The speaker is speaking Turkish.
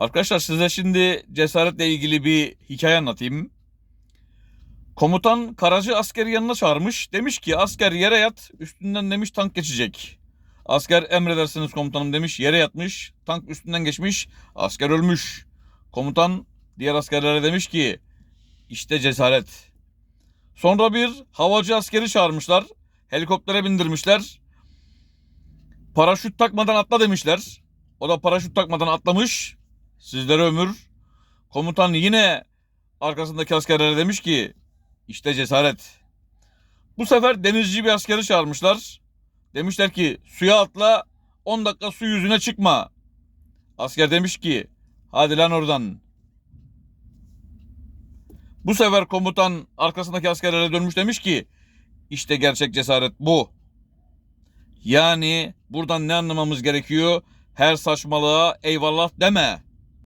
Arkadaşlar size şimdi cesaretle ilgili bir hikaye anlatayım. Komutan Karacı askeri yanına çağırmış. Demiş ki asker yere yat üstünden demiş tank geçecek. Asker emredersiniz komutanım demiş yere yatmış. Tank üstünden geçmiş. Asker ölmüş. Komutan diğer askerlere demiş ki işte cesaret. Sonra bir havacı askeri çağırmışlar. Helikoptere bindirmişler. Paraşüt takmadan atla demişler. O da paraşüt takmadan atlamış. Sizlere ömür. Komutan yine arkasındaki askerlere demiş ki işte cesaret. Bu sefer denizci bir askeri çağırmışlar. Demişler ki suya atla 10 dakika su yüzüne çıkma. Asker demiş ki hadi lan oradan. Bu sefer komutan arkasındaki askerlere dönmüş demiş ki işte gerçek cesaret bu. Yani buradan ne anlamamız gerekiyor? Her saçmalığa eyvallah deme.